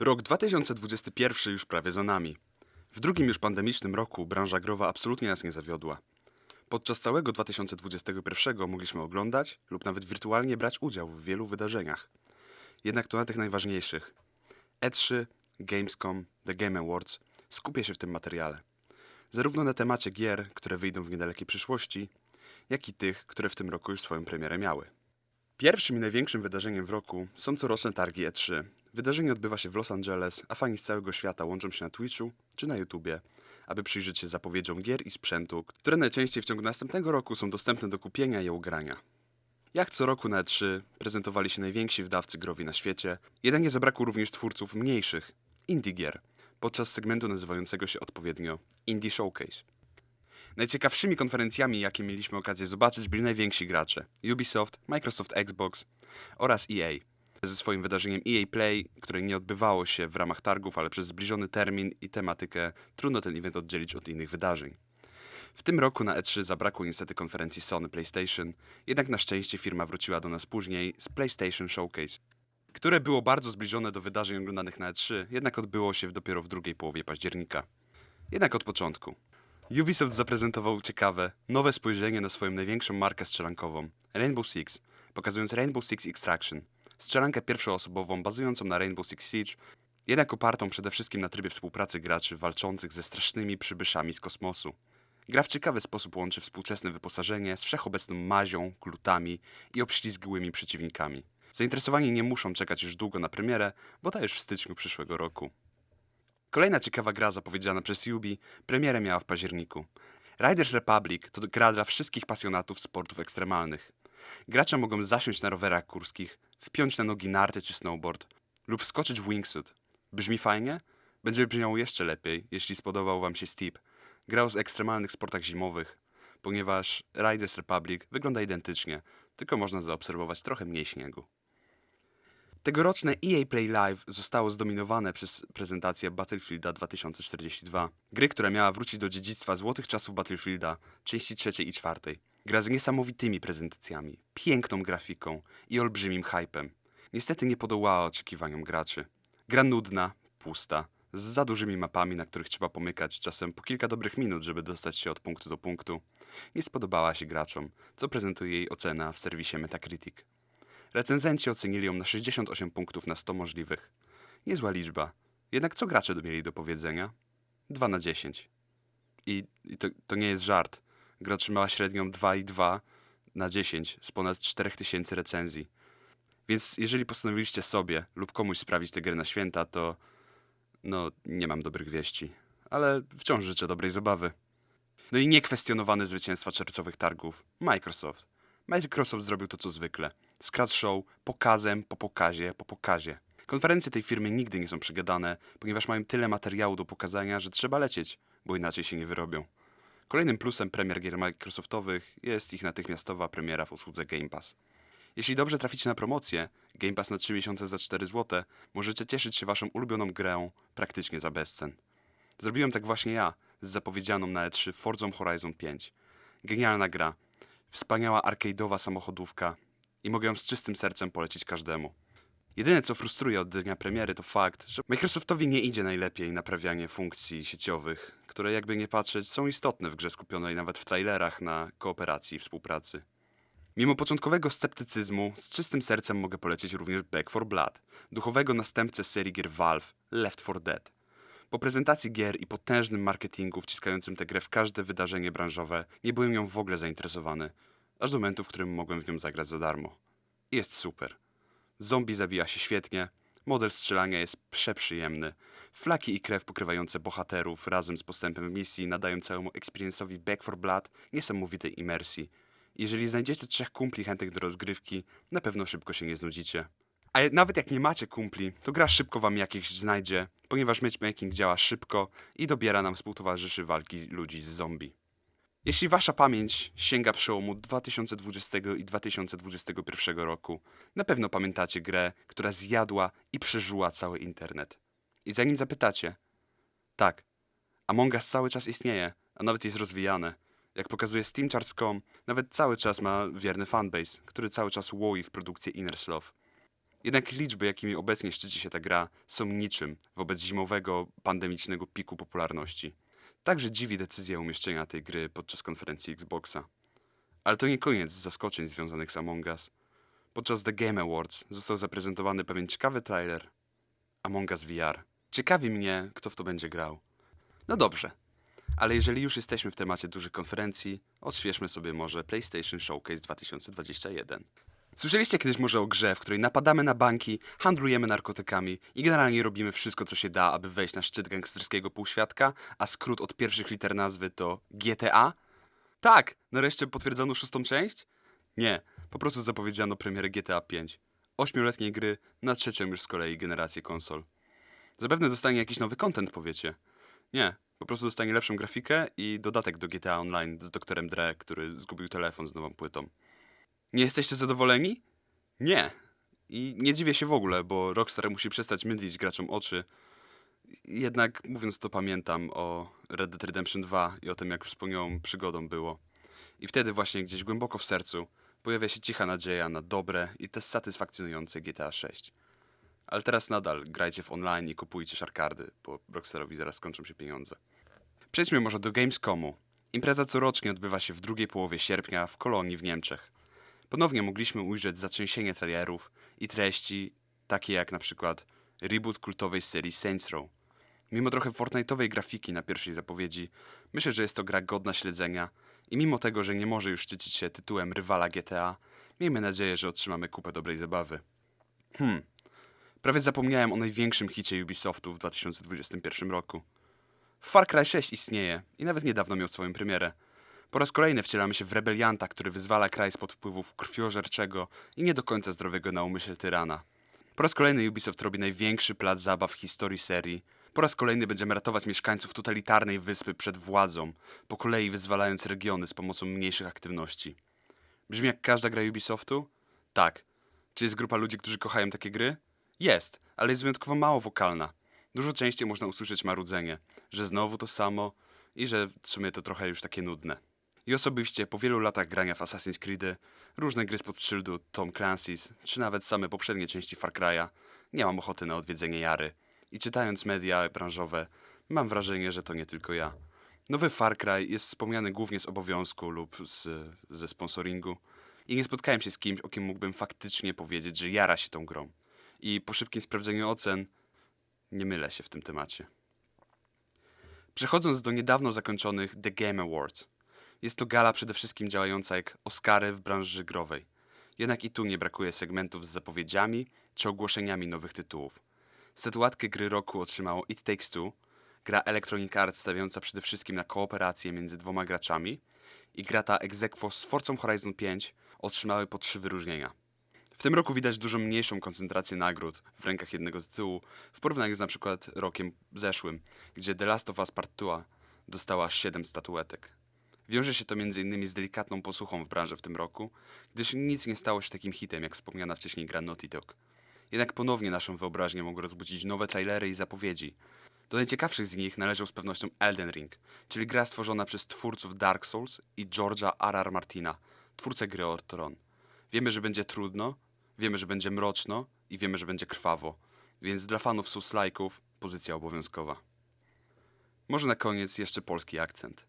Rok 2021 już prawie za nami. W drugim już pandemicznym roku branża growa absolutnie nas nie zawiodła. Podczas całego 2021 mogliśmy oglądać lub nawet wirtualnie brać udział w wielu wydarzeniach. Jednak to na tych najważniejszych. E3, Gamescom, The Game Awards skupię się w tym materiale. Zarówno na temacie gier, które wyjdą w niedalekiej przyszłości, jak i tych, które w tym roku już swoją premierę miały. Pierwszym i największym wydarzeniem w roku są coroczne targi E3. Wydarzenie odbywa się w Los Angeles, a fani z całego świata łączą się na Twitchu czy na YouTubie, aby przyjrzeć się zapowiedziom gier i sprzętu, które najczęściej w ciągu następnego roku są dostępne do kupienia i ugrania. Jak co roku na E3 prezentowali się najwięksi wydawcy growi na świecie, jednak nie zabrakło również twórców mniejszych, indie gier, podczas segmentu nazywającego się odpowiednio Indie Showcase. Najciekawszymi konferencjami, jakie mieliśmy okazję zobaczyć, byli najwięksi gracze: Ubisoft, Microsoft Xbox oraz EA. Ze swoim wydarzeniem EA Play, które nie odbywało się w ramach targów, ale przez zbliżony termin i tematykę, trudno ten event oddzielić od innych wydarzeń. W tym roku na E3 zabrakło niestety konferencji Sony PlayStation, jednak na szczęście firma wróciła do nas później z PlayStation Showcase, które było bardzo zbliżone do wydarzeń oglądanych na E3, jednak odbyło się dopiero w drugiej połowie października. Jednak od początku. Ubisoft zaprezentował ciekawe, nowe spojrzenie na swoją największą markę strzelankową Rainbow Six, pokazując Rainbow Six Extraction, strzelankę pierwszoosobową bazującą na Rainbow Six Siege, jednak opartą przede wszystkim na trybie współpracy graczy walczących ze strasznymi przybyszami z kosmosu. Gra w ciekawy sposób łączy współczesne wyposażenie z wszechobecną mazią, glutami i obślizgłymi przeciwnikami. Zainteresowani nie muszą czekać już długo na premierę, bo ta już w styczniu przyszłego roku. Kolejna ciekawa gra zapowiedziana przez Ubi premierę miała w październiku. Riders Republic to gra dla wszystkich pasjonatów sportów ekstremalnych. Gracze mogą zasiąść na rowerach górskich, wpiąć na nogi narty czy snowboard lub wskoczyć w wingsuit. Brzmi fajnie? Będzie brzmiało jeszcze lepiej, jeśli spodobał Wam się Steep. Gra o ekstremalnych sportach zimowych, ponieważ Riders Republic wygląda identycznie, tylko można zaobserwować trochę mniej śniegu. Tegoroczne EA Play Live zostało zdominowane przez prezentację Battlefielda 2042, gry, która miała wrócić do dziedzictwa złotych czasów Battlefielda, części trzeciej i czwartej. Gra z niesamowitymi prezentacjami, piękną grafiką i olbrzymim hypem. Niestety nie podołała oczekiwaniom graczy. Gra nudna, pusta, z za dużymi mapami, na których trzeba pomykać czasem po kilka dobrych minut, żeby dostać się od punktu do punktu. Nie spodobała się graczom, co prezentuje jej ocena w serwisie Metacritic. Recenzenci ocenili ją na 68 punktów na 100 możliwych. Niezła liczba. Jednak co gracze mieli do powiedzenia? 2 na 10. I, i to, to nie jest żart. Gra otrzymała średnią 2,2 na 10 z ponad 4000 recenzji. Więc jeżeli postanowiliście sobie lub komuś sprawić tę grę na święta, to no nie mam dobrych wieści. Ale wciąż życzę dobrej zabawy. No i niekwestionowane zwycięstwa czerwcowych targów. Microsoft. Microsoft zrobił to co zwykle. Skradł show pokazem po pokazie po pokazie. Konferencje tej firmy nigdy nie są przegadane, ponieważ mają tyle materiału do pokazania, że trzeba lecieć, bo inaczej się nie wyrobią. Kolejnym plusem premier gier Microsoftowych jest ich natychmiastowa premiera w usłudze Game Pass. Jeśli dobrze traficie na promocję, Game Pass na 3 miesiące za 4 zł, możecie cieszyć się waszą ulubioną grę praktycznie za bezcen. Zrobiłem tak właśnie ja z zapowiedzianą na E3 Forzą Horizon 5. Genialna gra, wspaniała arcade'owa samochodówka i mogę ją z czystym sercem polecić każdemu. Jedyne co frustruje od dnia premiery to fakt, że Microsoftowi nie idzie najlepiej naprawianie funkcji sieciowych, które jakby nie patrzeć są istotne w grze skupionej nawet w trailerach na kooperacji i współpracy. Mimo początkowego sceptycyzmu, z czystym sercem mogę polecieć również Back 4 Blood, duchowego następcę serii gier Valve Left 4 Dead. Po prezentacji gier i potężnym marketingu wciskającym tę grę w każde wydarzenie branżowe, nie byłem nią w ogóle zainteresowany, aż do momentu, w którym mogłem w nią zagrać za darmo. I Jest super. Zombie zabija się świetnie, model strzelania jest przeprzyjemny, flaki i krew pokrywające bohaterów razem z postępem misji nadają całemu experience'owi Back 4 Blood niesamowitej imersji. Jeżeli znajdziecie trzech kumpli chętnych do rozgrywki, na pewno szybko się nie znudzicie. A nawet jak nie macie kumpli, to gra szybko wam jakichś znajdzie, ponieważ matchmaking działa szybko i dobiera nam współtowarzyszy walki ludzi z zombie. Jeśli wasza pamięć sięga przełomu 2020 i 2021 roku, na pewno pamiętacie grę, która zjadła i przeżuła cały internet. I zanim zapytacie, tak, Among Us cały czas istnieje, a nawet jest rozwijane. Jak pokazuje SteamCharts.com, nawet cały czas ma wierny fanbase, który cały czas łoi w produkcję Inner Sloth. Jednak liczby, jakimi obecnie szczyci się ta gra, są niczym wobec zimowego, pandemicznego piku popularności. Także dziwi decyzja umieszczenia tej gry podczas konferencji Xboxa. Ale to nie koniec zaskoczeń związanych z Among Us. Podczas The Game Awards został zaprezentowany pewien ciekawy trailer Among Us VR. Ciekawi mnie, kto w to będzie grał. No dobrze, ale jeżeli już jesteśmy w temacie dużych konferencji, odświeżmy sobie może PlayStation Showcase 2021. Słyszeliście kiedyś może o grze, w której napadamy na banki, handlujemy narkotykami i generalnie robimy wszystko, co się da, aby wejść na szczyt gangsterskiego półświadka, a skrót od pierwszych liter nazwy to GTA? Tak! Nareszcie potwierdzono szóstą część? Nie, po prostu zapowiedziano premierę GTA 5. Ośmioletniej gry na trzecią już z kolei generację konsol. Zapewne dostanie jakiś nowy content, powiecie. Nie, po prostu dostanie lepszą grafikę i dodatek do GTA Online z doktorem Dre, który zgubił telefon z nową płytą. Nie jesteście zadowoleni? Nie. I nie dziwię się w ogóle, bo Rockstar musi przestać mydlić graczom oczy. Jednak mówiąc to pamiętam o Red Dead Redemption 2 i o tym, jak wspaniałą przygodą było. I wtedy właśnie gdzieś głęboko w sercu pojawia się cicha nadzieja na dobre i te satysfakcjonujące GTA 6. Ale teraz nadal grajcie w online i kupujcie szarkardy, bo Rockstarowi zaraz skończą się pieniądze. Przejdźmy może do Gamescomu. Impreza corocznie odbywa się w drugiej połowie sierpnia w Kolonii w Niemczech. Ponownie mogliśmy ujrzeć zatrzęsienie trailerów i treści, takie jak na przykład reboot kultowej serii Saints Row. Mimo trochę Fortnite'owej grafiki na pierwszej zapowiedzi, myślę, że jest to gra godna śledzenia i mimo tego, że nie może już szczycić się tytułem rywala GTA, miejmy nadzieję, że otrzymamy kupę dobrej zabawy. Hmm, prawie zapomniałem o największym hicie Ubisoftu w 2021 roku. Far Cry 6 istnieje i nawet niedawno miał swoją premierę. Po raz kolejny wcielamy się w rebelianta, który wyzwala kraj spod wpływów krwiożerczego i nie do końca zdrowego na umyśle tyrana. Po raz kolejny Ubisoft robi największy plac zabaw w historii serii. Po raz kolejny będziemy ratować mieszkańców totalitarnej wyspy przed władzą, po kolei wyzwalając regiony z pomocą mniejszych aktywności. Brzmi jak każda gra Ubisoftu? Tak. Czy jest grupa ludzi, którzy kochają takie gry? Jest, ale jest wyjątkowo mało wokalna. Dużo częściej można usłyszeć marudzenie, że znowu to samo i że w sumie to trochę już takie nudne. I osobiście po wielu latach grania w Assassin's Creedy, różne gry spod szyldu Tom Clancy's, czy nawet same poprzednie części Far Cry'a, nie mam ochoty na odwiedzenie Jary. I czytając media branżowe, mam wrażenie, że to nie tylko ja. Nowy Far Cry jest wspomniany głównie z obowiązku lub z, ze sponsoringu i nie spotkałem się z kimś, o kim mógłbym faktycznie powiedzieć, że jara się tą grą. I po szybkim sprawdzeniu ocen, nie mylę się w tym temacie. Przechodząc do niedawno zakończonych The Game Awards. Jest to gala przede wszystkim działająca jak Oscary w branży growej. Jednak i tu nie brakuje segmentów z zapowiedziami czy ogłoszeniami nowych tytułów. Statuatkę gry roku otrzymało It Takes Two, gra Electronic Arts stawiająca przede wszystkim na kooperację między dwoma graczami i gra ta Exequo z Forza Horizon 5 otrzymały po trzy wyróżnienia. W tym roku widać dużo mniejszą koncentrację nagród w rękach jednego tytułu w porównaniu z przykład rokiem zeszłym, gdzie The Last of Us Part 2 dostała 7 statuetek. Wiąże się to m.in. z delikatną posłuchą w branży w tym roku, gdyż nic nie stało się takim hitem jak wspomniana wcześniej gra Naughty Dog. Jednak ponownie naszą wyobraźnię mogą rozbudzić nowe trailery i zapowiedzi. Do najciekawszych z nich należą z pewnością Elden Ring, czyli gra stworzona przez twórców Dark Souls i George'a R.R. Martina, twórcę gry o Tron. Wiemy, że będzie trudno, wiemy, że będzie mroczno i wiemy, że będzie krwawo, więc dla fanów Souls-like'ów pozycja obowiązkowa. Może na koniec jeszcze polski akcent.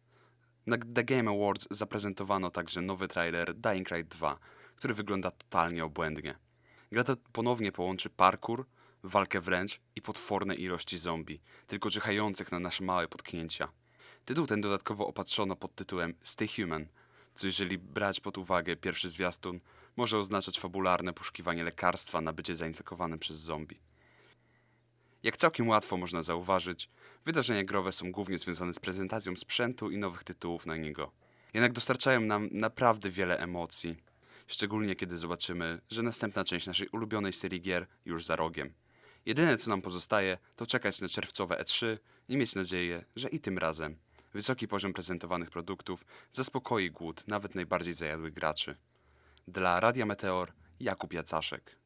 Na The Game Awards zaprezentowano także nowy trailer Dying Light 2, który wygląda totalnie obłędnie. Gra ta ponownie połączy parkour, walkę wręcz i potworne ilości zombie, tylko czyhających na nasze małe potknięcia. Tytuł ten dodatkowo opatrzono pod tytułem Stay Human, co jeżeli brać pod uwagę pierwszy zwiastun, może oznaczać fabularne poszukiwanie lekarstwa na bycie zainfekowanym przez zombie. Jak całkiem łatwo można zauważyć, wydarzenia growe są głównie związane z prezentacją sprzętu i nowych tytułów na niego. Jednak dostarczają nam naprawdę wiele emocji, szczególnie kiedy zobaczymy, że następna część naszej ulubionej serii gier już za rogiem. Jedyne co nam pozostaje, to czekać na czerwcowe E3 i mieć nadzieję, że i tym razem wysoki poziom prezentowanych produktów zaspokoi głód nawet najbardziej zajadłych graczy. Dla Radia Meteor Jakub Jacaszek.